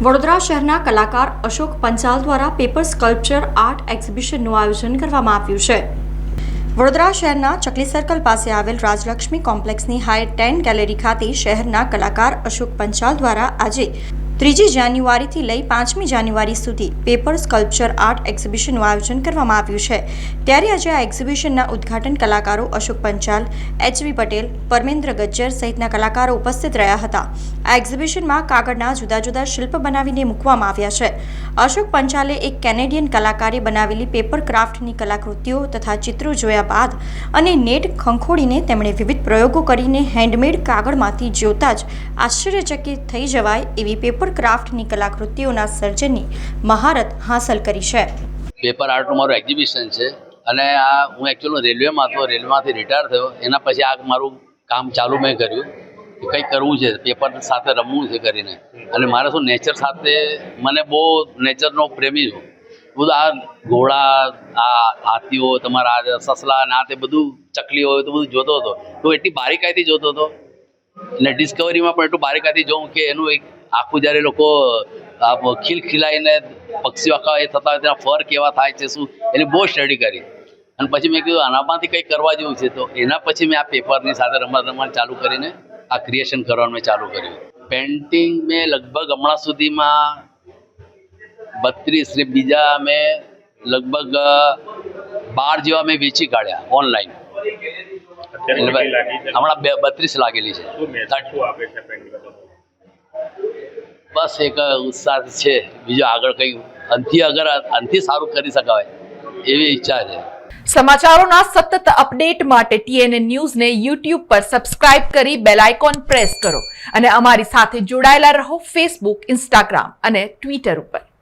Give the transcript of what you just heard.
વડોદરા શહેરના કલાકાર અશોક પંચાલ દ્વારા પેપર સ્કલ્પચર આર્ટ એક્ઝિબિશનનું આયોજન કરવામાં આવ્યું છે. વડોદરા શહેરના ચકલી સર્કલ પાસે આવેલ રાજલક્ષ્મી કોમ્પ્લેક્સની હાઈ ટેન ગેલેરી ખાતે શહેરના કલાકાર અશોક પંચાલ દ્વારા આજે ત્રીજી જાન્યુઆરીથી લઈ પાંચમી જાન્યુઆરી સુધી પેપર સ્કલ્પચર આર્ટ એક્ઝિબિશનનું આયોજન કરવામાં આવ્યું છે. ત્યારે આજે આ એક્ઝિબિશનના ઉદ્ઘાટન કલાકારો અશોક પંચાલ એચવી પટેલ, પરમેન્દ્ર ગજ્જર સહિતના કલાકારો ઉપસ્થિત રહ્યા હતા. આ એક્ઝિબિશનમાં કાગળના જુદા જુદા શિલ્પ બનાવીને મૂકવામાં આવ્યા છે. અશોક પંચાલે એક કેનેડિયન કલાકારે બનાવેલી પેપર ક્રાફ્ટની કલાકૃતિઓ તથા ચિત્રો જોયા બાદ અને નેટ ખંખોળીને તેમણે વિવિધ પ્રયોગો કરીને હેન્ડમેડ કાગળમાંથી જોતા જ આશ્ચર્યચકિત થઈ જવાય એવી પેપર ક્રાફ્ટની કલાકૃતિઓના સર્જનની મહારત હાંસલ કરી છે. પેપર આર્ટનું મારું એક્ઝિબિશન છે અને આ હું એકચ્યુઅલી રેલવેમાં હતો રેલવેમાંથી રિટાયર થયો. એના પછી આ મારું કામ ચાલુ મેં કર્યું કે કંઈક કરવું છે, પેપર સાથે રમવું છે કરીને. અને મારે શું નેચર સાથે, મને બહુ નેચરનો પ્રેમી છું. બધું આ ઘોડા, આ હાથીઓ, તમારા આ સસલા ના તે બધું ચકલીઓ હોય તો બધું જોતો હતો. તો એટલી બારીકાઈથી જોતો હતો. અને ડિસ્કવરીમાં પણ એટલું બારીકાઈથી જોઉં કે એનું એક આખું જ્યારે લોકો ખીલ ખીલાઈને પક્ષી વાકા એ થતા હોય તેના ફર કેવા થાય છે શું? એની બહુ સ્ટડી કરી. અને પછી મેં કીધું આનામાંથી કંઈક કરવા જેવું છે તો એના પછી મેં આ પેપરની સાથે રમત રમત ચાલુ કરીને આ ક્રિએશન કરવાનું મેં ચાલુ કર્યું. પેન્ટિંગ મેં લગભગ હમણાં સુધીમાં બત્રીસ ને બીજા મેં લગભગ બાર જેવા મેં વેચી કાઢ્યા ઓનલાઈન હમણાં બત્રીસ લાગેલી છે. બસ એક ઉત્સાહ છે. બીજો આગળ કઈ અંતિ અગર અંતિ સારું કરી શકાય એવી ઈચ્છા છે. સમાચારોના સતત અપડેટ માટે ટીએનએ ન્યૂઝને યુટ્યુબ પર સબસ્ક્રાઇબ કરી બેલ આઇકોન પ્રેસ કરો અને અમારી સાથે જોડાયેલા રહો ફેસબુક, ઇન્સ્ટાગ્રામ અને ટ્વિટર ઉપર.